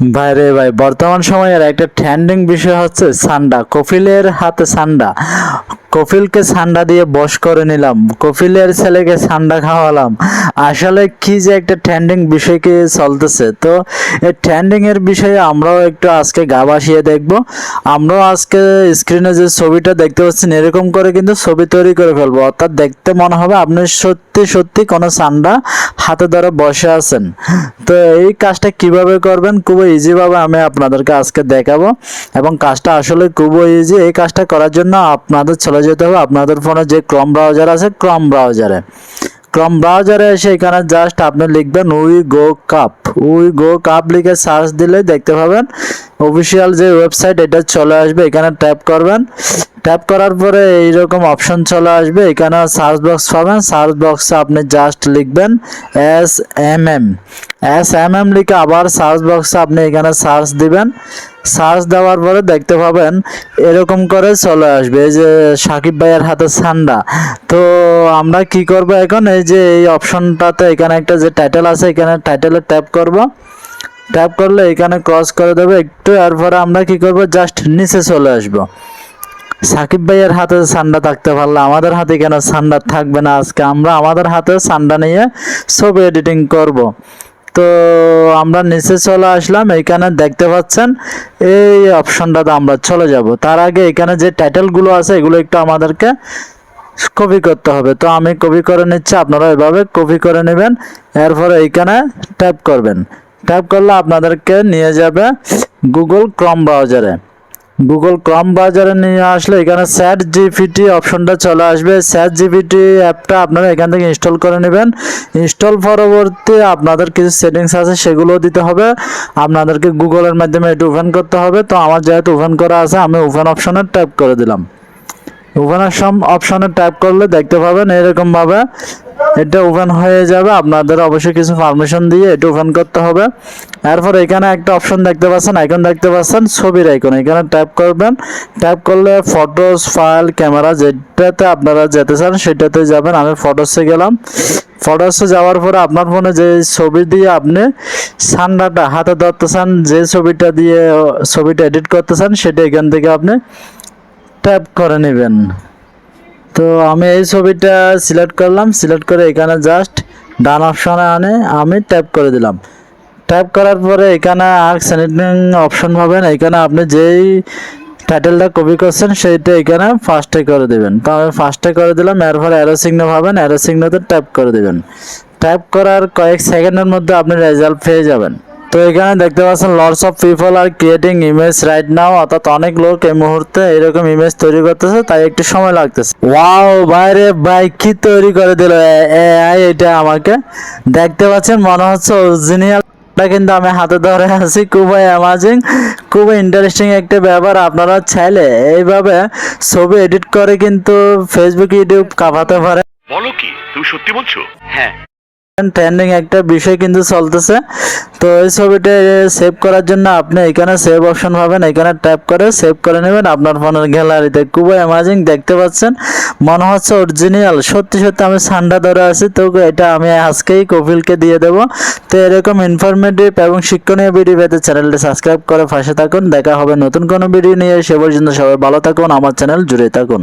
ভাই রে ভাই বর্তমান সময়ের একটা ট্রেন্ডিং বিষয় হচ্ছে সান্ডা কপিলের হাতে সান্ডা। কপিলকে সান্ডা দিয়ে বশ করে নিলাম। কপিলের ছেলেকে সান্ডা খাওয়ালাম। আসলে কি যে একটা ট্রেন্ডিং বিষয় কি চলতেছে। তো এই ট্রেন্ডিং এর বিষয়ে আমরাও একটু আজকে গা ভাসিয়ে দেখব। আমরাও আজকে স্ক্রিনে যে ছবিটা দেখতে পাচ্ছেন, এরকম করে কিন্তু ছবি তৈরি করে ফেলব। অর্থাৎ দেখতে মনে হবে আপনি সত্যি সত্যি কোনো সান্ডা হাতে ধরে বসে আছেন। তো এই কাজটা কীভাবে করবেন? খুবই ইজি ভাবে আমি আপনাদেরকে আজকে দেখাবো। এবং কাজটা আসলে খুবই ইজি এই কাজটা করার জন্য আপনাদের চলে যেতে হবে। আপনাদের ফোনে যে ক্রম ব্রাউজার আছে ক্রম ব্রাউজারে ক্রম ব্রাউজারে এসে এখানে জাস্ট আপনি লিখবেন we go cup we go cup লিখে সার্চ দিলে দেখতে পাবেন। অফিসিয়াল যে ওয়েবসাইট এটা চলে আসবে। এখানে ট্যাপ করবেন। ট্যাপ করার পরে এইরকম অপশন চলে আসবে। এখানে সার্চ বক্স পাবেন। সার্চ বক্সে আপনি জাস্ট লিখবেন S M M S M M লিখে আবার সার্চ বক্সে আপনি এখানে সার্চ দিবেন। সার্চ দেওয়ার পরে দেখতে পাবেন এরকম করে চলে আসবে। এই যে সাকিব ভাইয়ের হাতে সান্ডা তো আমরা কি করব এখন? এই যে এই অপশনটাতে এখানে একটা যে টাইটেল আছে, এখানে টাইটেলে ট্যাপ করব। ট্যাপ করলে এখানে ক্রস করে দেবে একটু। এরপরে আমরা কি করব? জাস্ট নিচে চলে আসব। সাকিব ভাইয়ের হাতে সান্ডা থাকতে পারলে আমাদের হাতে কেন সান্ডা থাকবে না আজকে? আমরা আমাদের হাতে সান্ডা নিয়ে ছবি এডিটিং করব। তো আমরা নিচে চলে আসলাম, এখানে দেখতে পাচ্ছেন, এই অপশনটাতে আমরা চলে যাব। তার আগে এখানে যে টাইটেলগুলো আছে, এগুলো একটু আমাদেরকে কপি করতে হবে। তো আমি কপি করে নিচ্ছি, আপনারা এভাবে কপি করে নেবেন, এরপরে এইখানে ট্যাপ করবেন। ট্যাপ করলে আপনাদেরকে নিয়ে যাবে গুগল ক্রম ব্রাউজারে গুগল ক্রম বাজারে নিয়ে আসলে এখানে স্যাট জিপিটি অপশনটা চলে আসবে। স্যাট জিপিটি অ্যাপটা আপনারা এখান থেকে ইনস্টল করে নেবেন। ইনস্টল পরবর্তী আপনাদের কিছু সেটিংস আছে সেগুলো দিতে হবে। আপনাদেরকে গুগলের মাধ্যমে এটি ওপেন করতে হবে। তো আমার যেহেতু ওপেন করা আছে, আমি ওপেন অপশনে ট্যাপ করে দিলাম। ওপেন অপশনে ট্যাপ করলে দেখতে পাবেন এরকম ভাবে এটা ওপেন হয়ে যাবে। আপনাদের অবশ্যই কিছু পারমিশন দিয়ে এটা ওপেন করতে হবে। এরপর এখানে একটা অপশন দেখতে পাচ্ছেন আইকন দেখতে পাচ্ছেন, ছবির আইকন এখানে ট্যাপ করবেন। ট্যাপ করলে ফটোস ফাইল ক্যামেরা যেটাতে আপনারা যেতে চান সেটাতে যাবেন। আমি ফটোসে গেলাম। ফটোসে যাওয়ার পরে আপনার ফোনে যে ছবি দিয়ে আপনি সান্ডাটা হাতে ধরতে চান, যে ছবিটা দিয়ে, ছবিটা এডিট করতে চান, সেটা এখান থেকে আপনি ট্যাপ করে নেবেন। তো আমি এই ছবিটা সিলেক্ট করলাম সিলেক্ট করে এখানে জাস্ট ডান অপশনে আনে, আমি ট্যাপ করে দিলাম। ট্যাপ করার পরে এখানে আর স্যানিটিং অপশন পাবেন। এখানে আপনি যেই টাইটেলটা কপি করছেন, সেইটা এখানে ফার্স্টে করে দেবেন। তো আমি ফার্স্টে করে দিলাম, এরপরে অ্যারো সিগনো পাবেন অ্যারো সিগনোতে ট্যাপ করে দেবেন। ট্যাপ করার কয়েক সেকেন্ডের মধ্যে আপনি রেজাল্ট পেয়ে যাবেন। তো এখানে দেখতে পাচ্ছেন lots of people are creating image right now অর্থাৎ অনেক লোক এই মুহূর্তে এরকম ইমেজ তৈরি করতেছে তাই একটু সময় লাগতেছে। ওয়াও বাইরে ভাই কি তৈরি করে দিল? এআই এটা আমাকে। দেখতে পাচ্ছেন মনে হচ্ছে অরিজিনাল কিন্তু আমি হাতে ধরে আছি খুবই অ্যামাজিং খুবই ইন্টারেস্টিং একটা ব্যাপার আপনারা চাইলে এইভাবে ছবি এডিট করে কিন্তু ফেসবুক ইউটিউব কাঁপাতে পারে বলো কি তুমি সত্যি বলছো? হ্যাঁ। ট্রেন্ডিং একটা বিষয় কিন্তু চলতেছে। তো এই ছবিটা সেভ করার জন্য আপনি এখানে সেভ অপশন পাবেন। এখানে ট্যাপ করে সেভ করে নেবেন। আপনার ফোনের গ্যালারিতে খুবই অ্যামাজিং দেখতে পাচ্ছেন। মনে হচ্ছে অরিজিনাল সত্যি সত্যি আমি সান্ডা ধরে আছি। তো এটা আমি আজকেই কপিলকে দিয়ে দেব। তো এরকম ইনফরমেটিভ এবং শিক্ষণীয় ভিডিও পেতে চ্যানেলটি সাবস্ক্রাইব করে পাশে থাকুন। দেখা হবে নতুন কোনো ভিডিও নিয়ে। সে পর্যন্ত সবাই ভালো থাকুন। আমার চ্যানেল জুড়ে থাকুন।